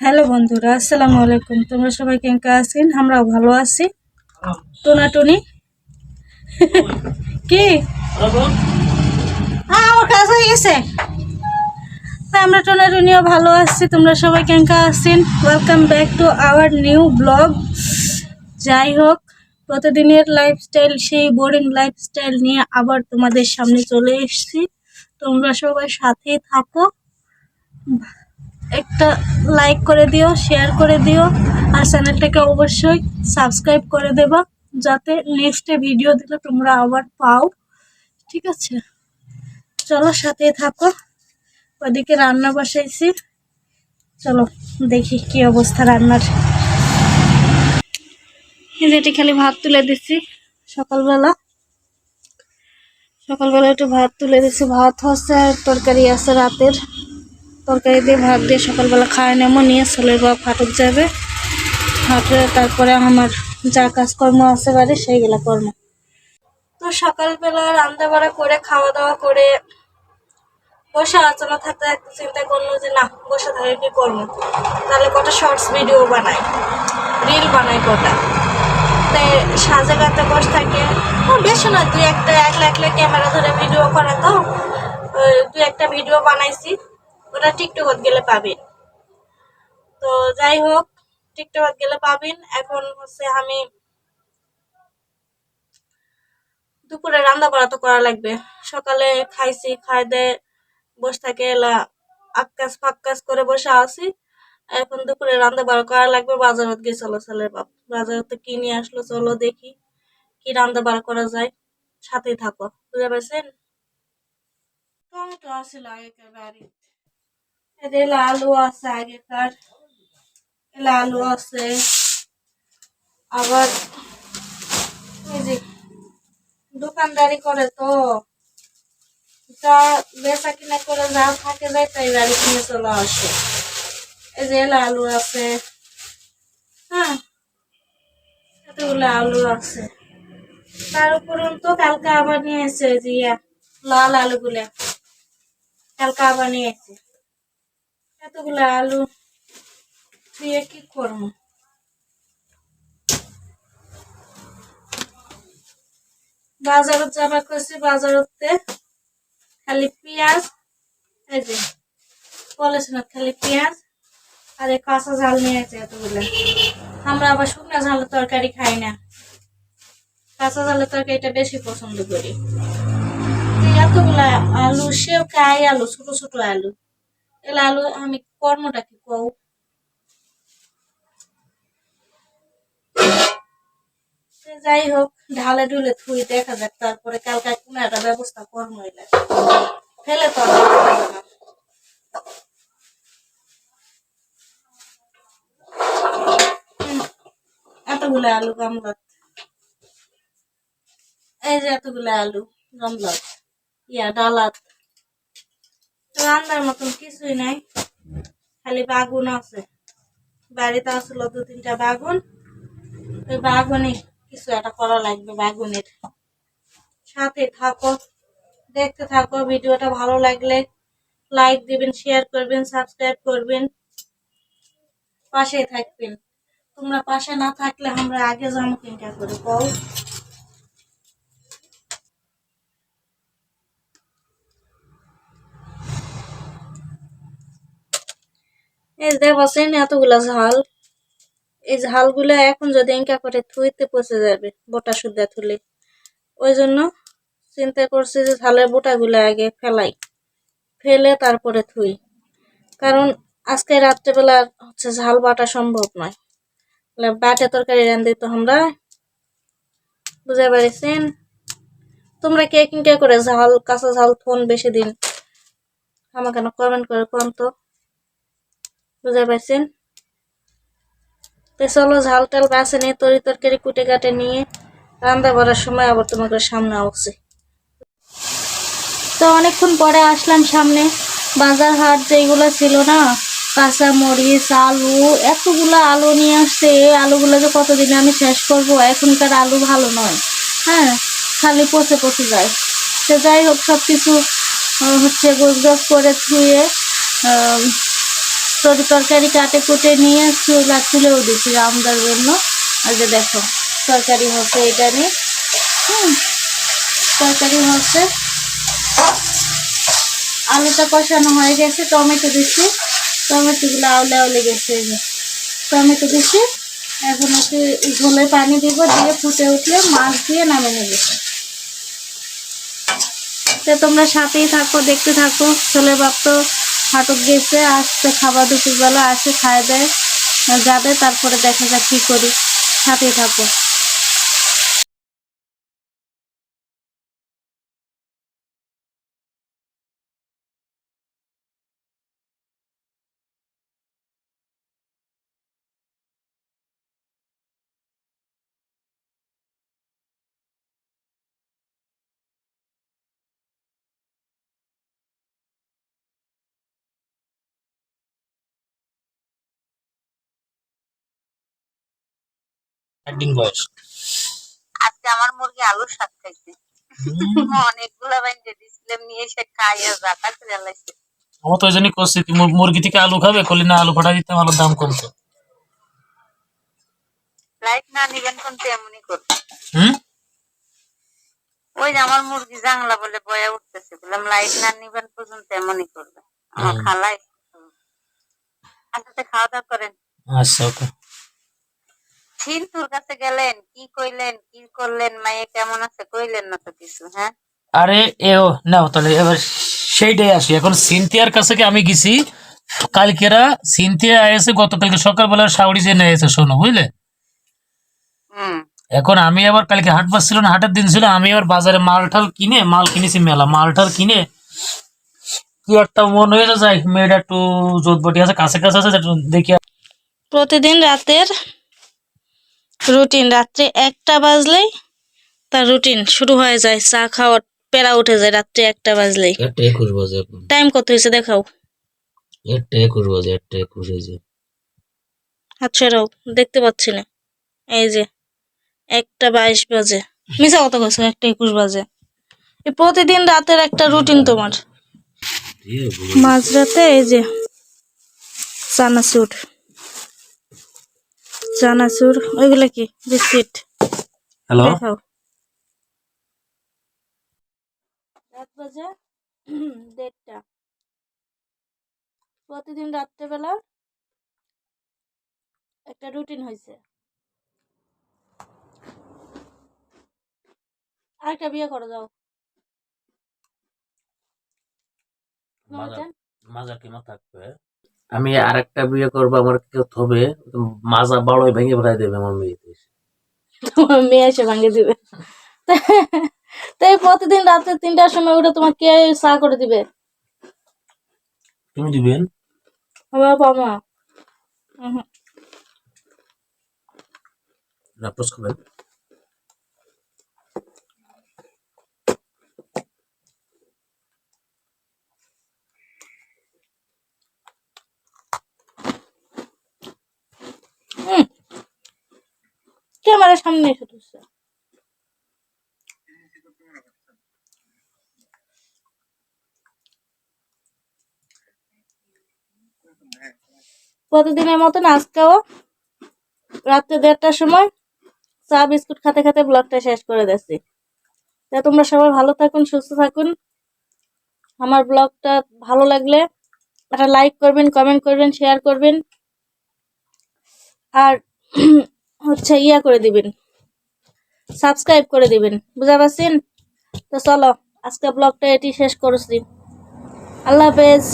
Hello বন্ধুরা, আসসালামু আলাইকুম। তোমরা সবাই কেমন আছেন? আমরাও ভালো আছি। টোনাটুনি কি? আমার কাজ হয়ে গেছে। আমরা টোনাটুনিও ভালো আছি। তোমরা সবাই কেমন আছেন? Welcome back to our new blog যাই হোক, প্রতিদিনের লাইফস্টাইল সেই বোরিং লাইফস্টাইল নিয়ে আবার তোমাদের সামনে চলে এসেছি। তোমরা সবাই সাথেই থাকো। একটা লাইক করে দিও শেয়ার করে দিও, আর চ্যানেলটাকে অবশ্যই সাবস্ক্রাইব করে দেবা, যাতে নেক্সটে ভিডিও দিলে তোমরা আবার পাও। ঠিক আছে? চলো সাথে থাকো ওদিকে রান্না বসাইছি। চলো দেখি কি অবস্থা রান্নার। এই যে এটি খালি ভাত তুলে দিচ্ছি সকালবেলা। সকালবেলা একটু ভাত তুলে দিচ্ছি ভাত হচ্ছে তরকারি আছে রাতের। তরকারি দিয়ে ভাত দিয়ে সকালবেলা খাওয়া নেমো, নিয়ে ছেলের বাপ হাটক যাবে। হাটে তারপরে আমার যা কাজকর্ম আছে বাড়ি সেইগুলা কর্ম তো সকালবেলা রান্না বাড়া করে খাওয়া দাওয়া করে বসে আলোচনা থাকতে থাকতে চিন্তা করল যে, না, বসে থাকে কি করব? তাহলে কটা শর্টস ভিডিও বানাই রিল বানাই কটা। তাই সাজে গাতে বসে থাকে বেশি না, দুই একটা একলা একলা ক্যামেরা ধরে ভিডিও করে তো দুই একটা ভিডিও বানাইছি। ওটা টিকটকত গেলে পাবেন। তো যাই হোক, টিকটকত গেলে পাবেন। এখন হচ্ছে আমি দুপুরে রান্না বাড়া তো করা লাগবে। সকালে খাইছি খাই দে, বসে থাকে, এলা আক্কাস ফাক্কাস করে বসে আছি। এখন দুপুরে রান্না বাড়া করা লাগবে, বাজারত গিয়ে চলো ছেলের বাপ। বাজারত কি নিয়ে আসলো চলো দেখি, কি রান্না বাড়া করা যায়। সাথে থাকো বুঝতে পারছেন টমেটো আসছিল আগেকার বাড়িতে। এদের আলু আছে আগেকার। এলা আলু আছে। আবার দোকানদারি করে তো। বেচা কিনা করে যা থাকে যায় তাই কিনে চলে আসে। এই যে এলা আলু আছে। হ্যাঁ এতগুলো আলু আছে। তার উপরন্তু কালকে আবার নিয়ে যে লাল আলুগুলা। কালকে আবার নিয়ে এতগুলো আলু দিয়ে কি করব। বাজারত যাবার করছি বাজারতে খালি পেঁয়াজ, এই যে পলেশন খালি পেঁয়াজ আর এই কাঁচা ঝাল নিয়ে আছে এতগুলো। আমরা আবার শুকনা ঝালের তরকারি খাই না। কাঁচা ঝালের তরকারিটা বেশি পছন্দ করি। এতগুলা আলু, সেও খাই আলু, ছোট ছোট আলু। এলা আলু, আমি কর্মটা কি কও যাই হোক, ঢালে ঢুলে থুই, দেখা যাক তারপরে কালকে কোনো একটা ব্যবস্থা এলে। ফেলে তো এতগুলো আলু গামলাত। এই যে এতগুলো আলু গামলাত। ইয়া ডালাত। রান্নার মতন কিছুই নাই। খালি বাগুন আছে। বাড়িতে আসলো দু তিনটা বাগুন। ওই বাগুনে কিছু একটা করা লাগবে বাগুনের। সাথে থাকো, দেখতে থাকো, ভিডিওটা ভালো লাগলে লাইক দিবেন শেয়ার করবেন সাবস্ক্রাইব করবেন। পাশে থাকবেন। তোমরা পাশে না থাকলে আমরা আগে যাব কিনটা করে কও এই যে দেখছেন এতগুলা ঝাল। এই ঝালগুলা এখন যদি এঙ্কা করে থুইতে পচে যাবে, বোটা সুদ্ধা থুলে ওই জন্য চিন্তা করছি যে ঝালের বোটাগুলো আগে ফেলাই। ফেলে তারপরে থুই কারণ আজকে রাত্রেবেলা হচ্ছে ঝাল বাটা সম্ভব নয়। বাটা তরকারি রান্ধি তো আমরা। বুঝতে পারিছেন? তোমরা কে কিনকে করে ঝাল, কাঁচা ঝাল থন বেশি দিন? আমাকে কমেন্ট করে কোন তো। বুঝতে পারছেন তো চলো ঝাল টাল বাসে নিয়ে তরি তরকারি কুটে কাটে নিয়ে রান্না করার সময় আবার তোমাদের সামনে আসছে তো অনেকক্ষণ পরে আসলাম সামনে। বাজার হাট যেগুলো ছিল না, কাঁচা মরিচ, আলু, এতগুলো আলু নিয়ে আসছে। এই আলুগুলো যে কতদিনে আমি শেষ করব? এখনকার আলু ভালো নয়। হ্যাঁ খালি পচে পচে যায়। সে যাই হোক সব কিছু হচ্ছে গোছ করে ধুয়ে তরকারি কাটে, কুটে নিয়ে চুলা তুলেও দিচ্ছি আমদার জন্য। আর যে দেখো, তরকারি হচ্ছে এটা নিয়ে। হুম, তরকারি হচ্ছে। আলুটা কষানো হয়ে গেছে, টমেটো দিচ্ছি। টমেটোগুলো আউলে আউলে গেছে টমেটো দিচ্ছি। এখন হচ্ছে ঝোলে পানি দিব, দিয়ে ফুটে উঠলে মাছ দিয়ে নামে নেবে। তো তোমরা সাথেই থাকো, দেখতে থাকো ছেলে বাপ তো হাটক গেছে আসতে খাবার দুপুরবেলা, আসে খায় দেয়, যাবে, তারপরে দেখা যাক কি করি। সাথেই থাকো। একদিন বয়স আজকে আমার মুরগি আলুর শাক খাইছে। অনেকগুলা বাইন্দে দিছিলাম নিয়ে এসে খাইয়া করে লাইছে। আমার তো ওই জন্যই করছি মুরগি থেকে আলু খাবে করলি না আলু ফাটা আলুর দাম কমতো লাইট না নিবেন কোন তেমনি করবে। হুম? ওই যে আমার মুরগি জাংলা বলে বয়া উঠতেছে বললাম লাইট না নিবেন পর্যন্ত এমনই করবে। আমার। খালাই আচ্ছা খাওয়া দাওয়া করেন। আচ্ছা ওকে। তোর কাছে গেলেন কি কইলেন কি করলেন মায়ে কেমন আছে কইলেন না তো কিছু হ্যাঁ? আরে এও নাও তাহলে এবার সেইটাই আসি এখন সিনথিয়ার কাছে আমি গেছি? কালকেরা সিনথিয়া এসে গতকালকে সকালবেলা সাউরি যে নিয়ে এসে শোনো বুঝলে? এখন আমি আবার কালকে হাট বসছিল না হাটের দিন ছিল আমি আবার বাজারে মাল টাল কিনে মাল কিনেছি মেলা মাল টাল কিনে। কি একটা মন হয়ে যায় মেয়েটা একটু জোটবটি আছে কাছে কাছে আছে দেখি। প্রতিদিন রাতের রুটিন রাত্রে একটা বাজলেই তার রুটিন শুরু হয়ে যায় চা খাওয়ার পেরা উঠে যায় রাত্রে একটা বাজলেই। একটা একুশ বাজে এখন। টাইম কত হয়েছে দেখাও? একটা একুশ বাজে একটা একুশ হয়েছে। আচ্ছা রাও দেখতে পাচ্ছি না। এই যে একটা বাইশ বাজে। মিশা কত গেছে একটা একুশ বাজে। এই প্রতিদিন রাতের একটা রুটিন তোমার। মাঝরাতে এই যে চানাচুর। চানাচুর ওইগুলো কি? বিস্কিট। হ্যালো? দেখাও। রাত বাজে দেড়টা। প্রতিদিন রাত্রেবেলা একটা রুটিন হয়েছে আরেকটা বিয়ে করে যাও। মাজা? কিমা থাকবে? আমি আরেকটা বিয়ে করব আমার কি হবে মাজা বড় ভেঙে ফেলাই দেবে আমার মেয়ে তোমার মেয়ে এসে ভাঙে দিবে। তাই প্রতিদিন রাতে তিনটার সময় উঠে তোমার কে চা করে দিবে? তুমি দিবেন আমার বাবা। রাপ্রোস খাবেন সামনে এসে তুলছে প্রতিদিনের মতন আজকেও রাত্রে দেড়টার সময় চা, বিস্কুট খেতে খেতে ব্লগটা শেষ করে দিচ্ছি তা তোমরা সবাই ভালো থাকুন, সুস্থ থাকুন। আমার ব্লগটা ভালো লাগলে একটা লাইক করবেন কমেন্ট করবেন শেয়ার করবেন। আর হচ্ছে ইয়া করে দিবেন। সাবস্ক্রাইব করে দিবেন। বুঝা পারছেন? তো চলো, আজকে ব্লগটা এটি শেষ করছি। আল্লাহ হাফেজ।